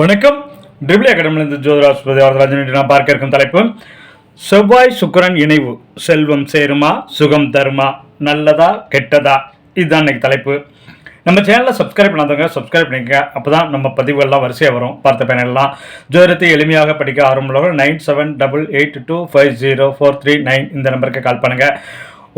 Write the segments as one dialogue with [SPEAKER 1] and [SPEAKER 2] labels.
[SPEAKER 1] வணக்கம். ட்ரிபிள் அகாடமிலிருந்து ஜோதிராஸ்பதி வரதராஜன் இன்று நான் பார்க்க இருக்கும் தலைப்பு செவ்வாய் சுக்கரன் இணைவு செல்வம் சேருமா சுகம் தருமா நல்லதா கெட்டதா? இதுதான் இன்னைக்கு தலைப்பு. நம்ம சேனலை சப்ஸ்கிரைப் பண்ணாதவங்க சப்ஸ்கிரைப் பண்ணிக்கங்க. அப்போ தான் நம்ம பதிவுகள்லாம் வரிசையாக வரும். பார்த்த பயனெல்லாம் ஜோதிடத்தை எளிமையாக படிக்க ஆரம்பமுள்ளவர்கள் nine seven double eight two five zero four three nine இந்த நம்பருக்கு கால் பண்ணுங்கள்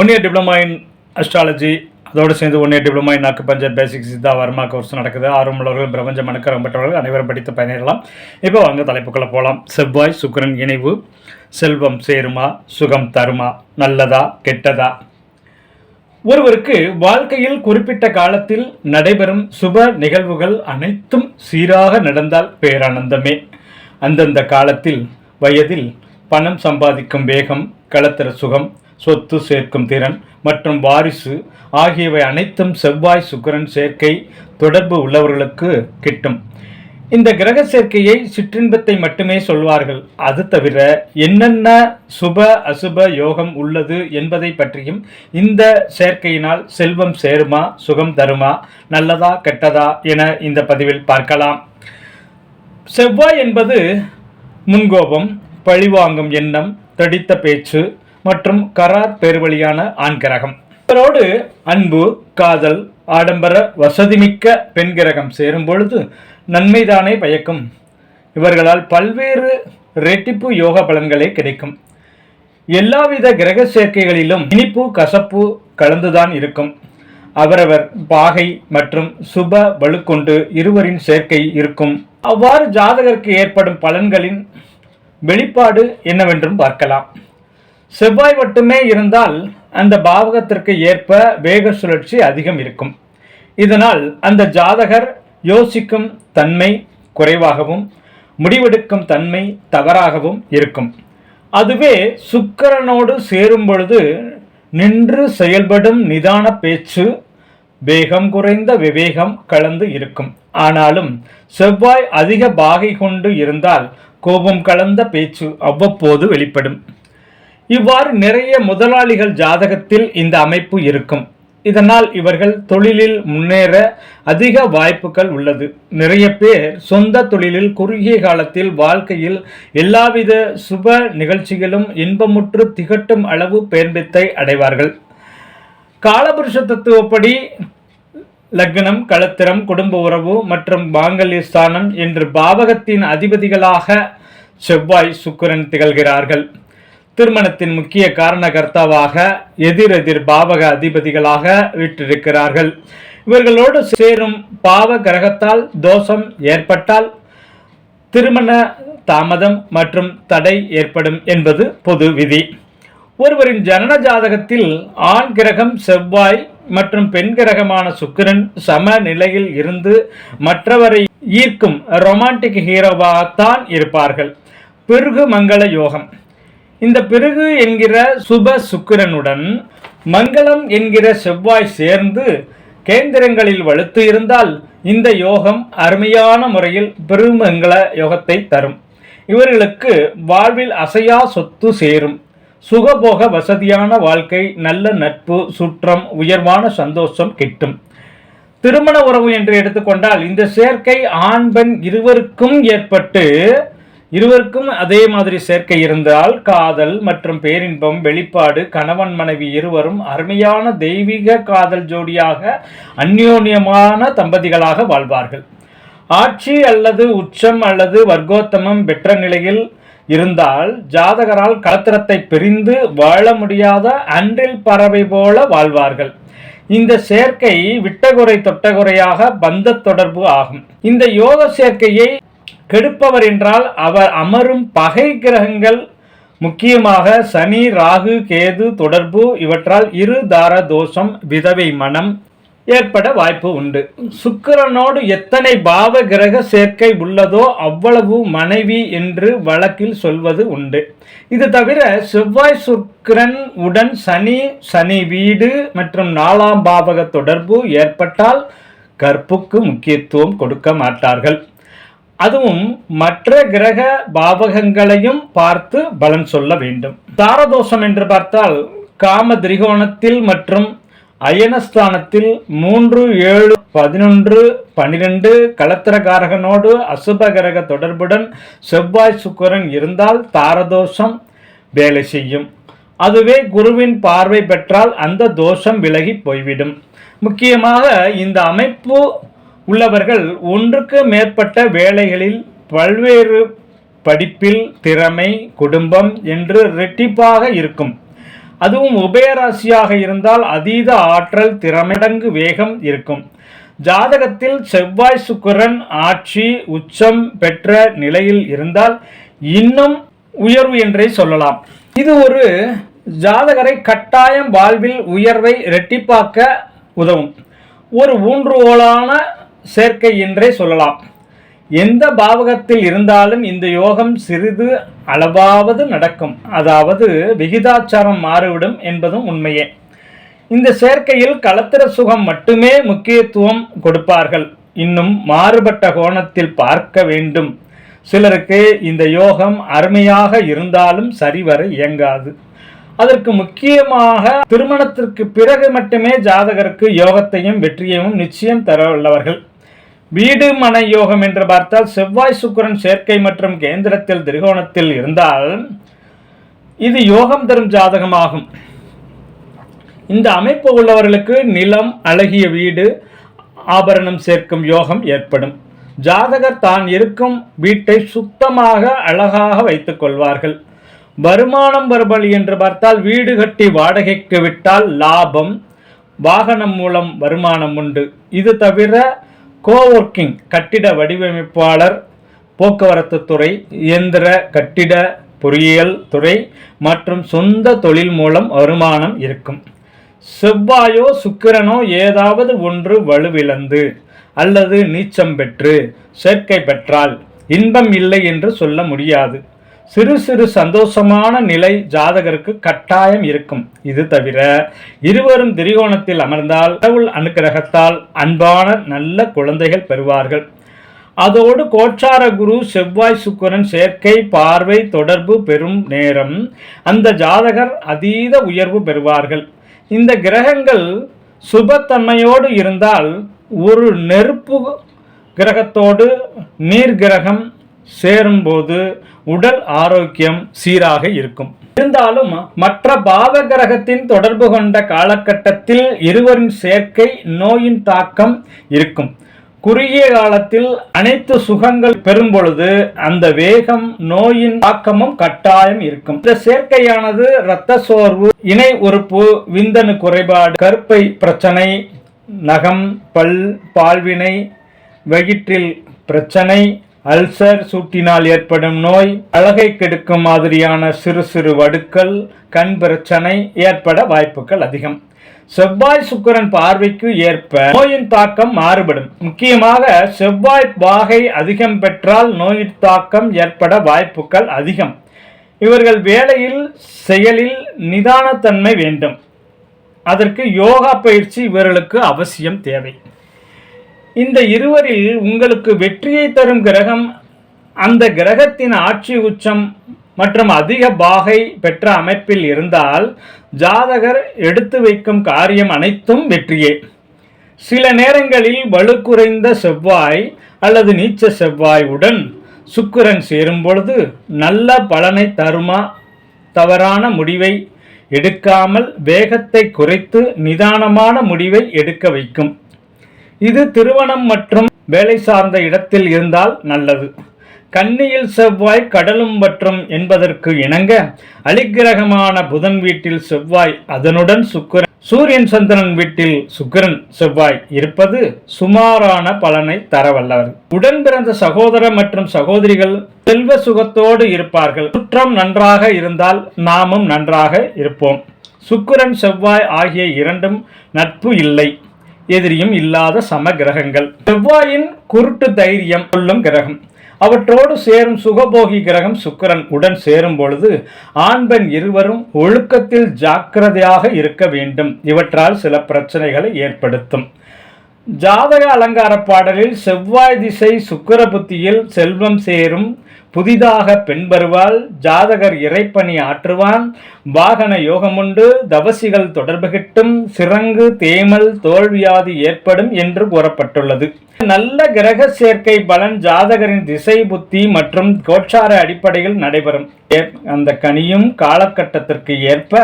[SPEAKER 1] one year diploma in astrology அதோடு சேர்ந்து ஒன்னே year diploma in acupuncture basic Siddha Varma course நடக்குது. ஆர்வமுள்ளவர்கள் பிரபஞ்ச மனுக்கரம் பெற்றவர்கள் அனைவரும் படித்து பயணிடலாம் இப்போ வாங்க தலைப்புக்குள்ளே போகலாம் செவ்வாய் சுக்கிரன் இணைவு. செல்வம் சேருமா? சுகம் தருமா? நல்லதா? கெட்டதா? ஒருவருக்கு வாழ்க்கையில் குறிப்பிட்ட காலத்தில் நடைபெறும் சுப நிகழ்வுகள் அனைத்தும் சீராக நடந்தால் பேரானந்தமே. அந்தந்த காலத்தில் வயதில் பணம் சம்பாதிக்கும் வேகம் களத்திர சுகம் சொத்து சேர்க்கும் திறன் மற்றும் வாரிசு ஆகியவை அனைத்தும் செவ்வாய் சுக்கரன் சேர்க்கை தொடர்பு உள்ளவர்களுக்கு கிட்டும். இந்த கிரக சேர்க்கையை சிற்றின்பத்தை மட்டுமே சொல்வார்கள். அது தவிர என்னென்ன சுப அசுப யோகம் உள்ளது என்பதை பற்றியும் இந்த சேர்க்கையினால் செல்வம் சேருமா சுகம் தருமா நல்லதா கெட்டதா என இந்த பதிவில் பார்க்கலாம். செவ்வாய் என்பது முன்கோபம் பழிவாங்கும் எண்ணம் தடித்த பேச்சு மற்றும் கரார் பேர்வழியான ஆண் கிரகம் இவரோடு அன்பு காதல் ஆடம்பர வசதிமிக்க பெண் கிரகம் சேரும் பொழுது நன்மைதானே பயக்கும். இவர்களால் பல்வேறு ரெட்டிப்பு யோக பலன்களே கிடைக்கும். எல்லாவித கிரக சேர்க்கைகளிலும் இனிப்பு கசப்பு கலந்துதான் இருக்கும். அவரவர் பாகை மற்றும் சுப வலுக்கொண்டு இருவரின் சேர்க்கை இருக்கும். அவ்வாறு ஜாதகருக்கு ஏற்படும் பலன்களின் வெளிப்பாடு என்னவென்றும் பார்க்கலாம். செவ்வாய் மட்டுமே இருந்தால் அந்த பாவகத்திற்கு ஏற்ப வேக சுழற்சி அதிகம் இருக்கும். இதனால் அந்த ஜாதகர் யோசிக்கும் தன்மை குறைவாகவும் முடிவெடுக்கும் தன்மை தவறாகவும் இருக்கும். அதுவே சுக்கரனோடு சேரும் பொழுது நின்று செயல்படும் நிதான பேச்சு வேகம் குறைந்த விவேகம் கலந்து இருக்கும். ஆனாலும் செவ்வாய் அதிக பாகை கொண்டு இருந்தால் கோபம் கலந்த பேச்சு அவ்வப்போது வெளிப்படும். இவ்வாறு நிறைய முதலாளிகள் ஜாதகத்தில் இந்த அமைப்பு இருக்கும். இதனால் இவர்கள் தொழிலில் முன்னேற அதிக வாய்ப்புகள் உள்ளது. நிறைய பேர் சொந்த தொழிலில் குறுகிய காலத்தில் வாழ்க்கையில் எல்லாவித சுப நிகழ்ச்சிகளும் இன்பமுற்று திகட்டும் அளவு பேர்பித்தை அடைவார்கள். காலபுருஷ தத்துவப்படி லக்னம் களத்திரம் குடும்ப உறவு மற்றும் மாங்கல்ய ஸ்தானம் என்று பாவகத்தின் அதிபதிகளாக செவ்வாய் சுக்கிரன் திகழ்கிறார்கள். திருமணத்தின் முக்கிய காரணகர்த்தாவாக எதிரெதிர் பாவக அதிபதிகளாக விட்டிருக்கிறார்கள் இவர்களோடு சேரும் பாவ கிரகத்தால் தோஷம் ஏற்பட்டால் திருமண தாமதம் மற்றும் தடை ஏற்படும் என்பது பொது விதி. ஒருவரின் ஜனன ஜாதகத்தில் ஆண் கிரகம் செவ்வாய் மற்றும் பெண் கிரகமான சுக்கிரன் சம நிலையில் இருந்து மற்றவரை ஈர்க்கும் ரொமான்டிக் ஹீரோவாகத்தான் இருப்பார்கள். பிருகு மங்கள யோகம். இந்த பிறகு என்கிற சுப சுக்கிரனுடன் மங்களம் என்கிற செவ்வாய் சேர்ந்து கேந்திரங்களில் வலுத்து இருந்தால் இந்த யோகம் அருமையான முறையில் பெருமங்கள யோகத்தை தரும். இவர்களுக்கு வாழ்வில் அசையா சொத்து சேரும். சுகபோக வசதியான வாழ்க்கை நல்ல நட்பு சுற்றம் உயர்வான சந்தோஷம் கிட்டும். திருமண உறவு என்று எடுத்துக்கொண்டால் இந்த சேர்க்கை ஆண் பெண் இருவருக்கும் ஏற்பட்டு இருவருக்கும் அதே மாதிரி சேர்க்கை இருந்தால் காதல் மற்றும் பேரின்பம் வெளிப்பாடு கணவன் மனைவி இருவரும் அருமையான தெய்வீக காதல் ஜோடியாக அந்யோன்யமான தம்பதிகளாக வாழ்வார்கள். ஆட்சி அல்லது உச்சம் அல்லது வர்க்கோத்தமம் பெற்ற நிலையில் இருந்தால் ஜாதகரால் களத்திரத்தை பிரிந்து வாழ முடியாத அன்றில் பறவை போல வாழ்வார்கள். இந்த சேர்க்கை விட்டகுறை தொட்டகுறையாக பந்த தொடர்பு ஆகும். இந்த யோக சேர்க்கையை கெடுப்பவர் என்றால் அவர் அமரும் பகை கிரகங்கள் முக்கியமாக சனி ராகு கேது தொடர்பு இவற்றால் இரு தார தோஷம் விதவை மனம் ஏற்பட வாய்ப்பு உண்டு. சுக்கிரனோடு எத்தனை பாவ கிரக சேர்க்கை உள்ளதோ அவ்வளவு மனைவி என்று வழக்கில் சொல்வது உண்டு. இது தவிர செவ்வாய் சுக்கிரன் உடன் சனி சனி வீடு மற்றும் நாலாம் பாவக தொடர்பு ஏற்பட்டால் கற்புக்கு முக்கியத்துவம் கொடுக்க மாட்டார்கள். அதுவும் மற்ற கிரக பாவகங்களையும் பார்த்து பலன் சொல்ல வேண்டும். தாரதோஷம் என்று பார்த்தால் காம திரிகோணத்தில் மற்றும் அயனஸ்தானத்தில் மூன்று ஏழு பதினொன்று பனிரெண்டு கலத்திரகாரகனோடு அசுப கிரக தொடர்புடன் செவ்வாய் சுக்கரன் இருந்தால் தாரதோஷம் வேலை செய்யும். அதுவே குருவின் பார்வை பெற்றால் அந்த தோஷம் விலகி போய்விடும். முக்கியமாக இந்த அமைப்பு உள்ளவர்கள் ஒன்றுக்கு மேற்பட்ட வேலைகளில் பல்வேறு படிப்பில் திறமை குடும்பம் என்று ரெட்டிப்பாக இருக்கும். அதுவும் உபயராசியாக இருந்தால் அதீத ஆற்றல் திறமடங்கு வேகம் இருக்கும். ஜாதகத்தில் செவ்வாய் சுக்கரன் ஆட்சி உச்சம் பெற்ற நிலையில் இருந்தால் இன்னும் உயர்வு என்றே சொல்லலாம். இது ஒரு ஜாதகரை கட்டாயம் வாழ்வில் உயர்வை இரட்டிப்பாக்க உதவும். ஒரு ஊன்றுகோலான சேர்க்கை என்றே சொல்லலாம். எந்த பாவகத்தில் இருந்தாலும் இந்த யோகம் சிறிது அளவாவது நடக்கும். அதாவது விகிதாச்சாரம் மாறிவிடும் என்பதும் உண்மையே. இந்த சேர்க்கையில் களத்திர சுகம் மட்டுமே முக்கியத்துவம் கொடுப்பார்கள். இன்னும் மாறுபட்ட கோணத்தில் பார்க்க வேண்டும். சிலருக்கு இந்த யோகம் அருமையாக இருந்தாலும் சரிவர இயங்காது. அதற்கு முக்கியமாக திருமணத்திற்கு பிறகு மட்டுமே ஜாதகருக்கு யோகத்தையும் வெற்றியையும் நிச்சயம் தர உள்ளவர்கள். வீடு மன யோகம் என்று பார்த்தால் செவ்வாய் சுக்கரன் சேர்க்கை மற்றும் கேந்திரத்தில் திரிகோணத்தில் இருந்தால் இது யோகம் தரும் ஜாதகமாகும். இந்த அமைப்பு உள்ளவர்களுக்கு நிலம் அழகிய வீடு ஆபரணம் சேர்க்கும் யோகம் ஏற்படும். ஜாதகர் தான் இருக்கும் வீட்டை சுத்தமாக அழகாக வைத்துக் கொள்வார்கள். வருமானம் வருபலி என்று பார்த்தால் வீடு கட்டி வாடகைக்கு விட்டால் லாபம் வாகனம் மூலம் வருமானம் உண்டு. இது தவிர கோவொர்க்கிங் கட்டிட வடிவமைப்பாளர் போக்குவரத்து துறை இயந்திர கட்டிட பொறியியல் துறை மற்றும் சொந்த தொழில் மூலம் வருமானம் இருக்கும். செவ்வாயோ சுக்கிரனோ ஏதாவது ஒன்று வலுவிழந்து அல்லது நீச்சம் பெற்று சேர்க்கை பெற்றால் இன்பம் இல்லை என்று சொல்ல முடியாது. சிறு சிறு சந்தோஷமான நிலை ஜாதகருக்கு கட்டாயம் இருக்கும். இது தவிர இருவரும் திரிகோணத்தில் அமர்ந்தால் கடவுள் அனுக்கிரகத்தால் அன்பான நல்ல குழந்தைகள் பெறுவார்கள். அதோடு கோச்சார குரு செவ்வாய் சுக்கரன் சேர்க்கை பார்வை தொடர்பு பெறும் நேரம் அந்த ஜாதகர் அதீத உயர்வு பெறுவார்கள். இந்த கிரகங்கள் சுபத்தன்மையோடு இருந்தால் ஒரு நெருப்பு கிரகத்தோடு நீர் கிரகம் சேரும்போது உடல் ஆரோக்கியம் சீராக இருக்கும். இருந்தாலும் மற்ற பாவ கிரகத்தின் தொடர்பு கொண்ட காலகட்டத்தில் இருவரின் சேர்க்கை நோயின் தாக்கம் இருக்கும். குறுகிய காலத்தில் அனைத்து சுகங்கள் பெறும் பொழுது அந்த வேகம் நோயின் தாக்கமும் கட்டாயம் இருக்கும். இந்த சேர்க்கையானது இரத்த சோர்வு இணை உறுப்பு விந்தணு குறைபாடு கருப்பை பிரச்சனை நகம் பல் பால்வினை வயிற்றில் பிரச்சனை அல்சர் சூட்டினால் ஏற்படும் நோய் அழகை கெடுக்கும் மாதிரியான சிறு சிறு வடுக்கள் கண் பிரச்சனை ஏற்பட வாய்ப்புகள் அதிகம். செவ்வாய் சுக்கரன் பார்வைக்கு ஏற்ப நோயின் தாக்கம் மாறுபடும். முக்கியமாக செவ்வாய் பாகை அதிகம் பெற்றால் நோயின் தாக்கம் ஏற்பட வாய்ப்புகள் அதிகம். இவர்கள் வேலையில் செயலில் நிதானத்தன்மை வேண்டும். அதற்கு யோகா பயிற்சி இவர்களுக்கு அவசியம் தேவை. இந்த இருவரில் உங்களுக்கு வெற்றியை தரும் கிரகம் அந்த கிரகத்தின் ஆட்சி உச்சம் மற்றும் அதிக பாகை பெற்ற அமைப்பில் இருந்தால் ஜாதகர் எடுத்து வைக்கும் காரியம் அனைத்தும் வெற்றியே. சில நேரங்களில் வலு குறைந்த செவ்வாய் அல்லது நீச்ச செவ்வாய் உடன் சுக்கிரன் சேரும் பொழுது நல்ல பலனை தருமா? தவறான முடிவை எடுக்காமல் வேகத்தை குறைத்து நிதானமான முடிவை எடுக்க வைக்கும். இது திருமணம் மற்றும் வேலை சார்ந்த இடத்தில் இருந்தால் நல்லது. கன்னியில் செவ்வாய் கடலும் பற்றும் என்பதற்கு இணங்க அலிக்கிரகமான புதன் வீட்டில் செவ்வாய் அதனுடன் சுக்கிரன் சூரியன் சந்திரன் வீட்டில் சுக்கரன் செவ்வாய் இருப்பது சுமாரான பலனை தரவல்லவர். உடன் பிறந்த சகோதர மற்றும் சகோதரிகள் செல்வ சுகத்தோடு இருப்பார்கள். குற்றம் நன்றாக இருந்தால் நாமும் நன்றாக இருப்போம். சுக்கரன் செவ்வாய் ஆகிய இரண்டும் நட்பு இல்லை. எதிரியும் இல்லாத சம கிரகங்கள் செவ்வாயின் குருட்டு தைரியம் சொல்லும் கிரகம். அவற்றோடு சேரும் சுகபோகி கிரகம் சுக்கிரன் உடன் சேரும் பொழுது ஆண் பெண் இருவரும் ஒழுக்கத்தில் ஜாக்கிரதையாக இருக்க வேண்டும். இவற்றால் சில பிரச்சனைகளை ஏற்படுத்தும். ஜாதக அலங்கார பாடலில் செவ்வாய் திசை சுக்கிர புத்தியில் செல்வம் சேரும் புதிதாக பெண் வருவாள் ஜாதகர் இறைப்பணி ஆற்றுவான் வாகன யோகமுண்டு தவசிகள் தொடர்பு கிட்டும் சிறங்கு தேமல் தோல்வியாதி ஏற்படும் என்று கூறப்பட்டுள்ளது. நல்ல கிரக சேர்க்கை பலன் ஜாதகரின் திசை புத்தி மற்றும் கோட்சார அடிப்படையில் நடைபெறும். அந்த கனியும் காலகட்டத்திற்கு ஏற்ப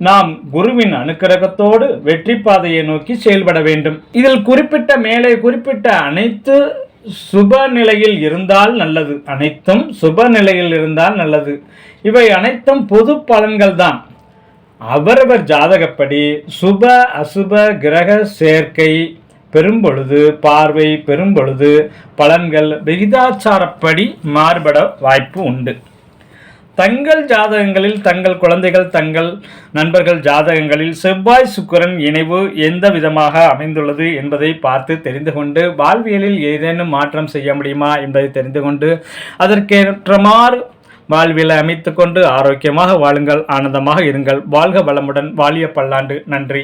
[SPEAKER 1] நாம் குருவின் அனுக்கிரகத்தோடு வெற்றி பாதையை நோக்கி செயல்பட வேண்டும். இதில் குறிப்பிட்ட மேலே குறிப்பிட்ட அனைத்து சுப நிலையில் இருந்தால் நல்லது. அனைத்தும் சுப நிலையில் இருந்தால் நல்லது. இவை அனைத்தும் பொது பலன்கள் தான் அவரவர் ஜாதகப்படி சுப அசுப கிரக சேர்க்கை பெரும்பொழுது பார்வை பெரும்பொழுது பலன்கள் விகிதாச்சாரப்படி மாறுபட வாய்ப்பு உண்டு. தங்கள் ஜாதகங்களில் தங்கள் குழந்தைகள் தங்கள் நண்பர்கள் ஜாதகங்களில் செவ்வாய் சுக்கரன் இணைவு எந்த விதமாக அமைந்துள்ளது என்பதை பார்த்து தெரிந்து கொண்டு வாழ்வியலில் ஏதேனும் மாற்றம் செய்ய முடியுமா என்பதை தெரிந்து கொண்டு அதற்கேற்றமாறு வாழ்வியலை அமைத்துக்கொண்டு ஆரோக்கியமாக வாழுங்கள் ஆனந்தமாக இருங்கள். வாழ்க வளமுடன். வாழிய பல்லாண்டு. நன்றி.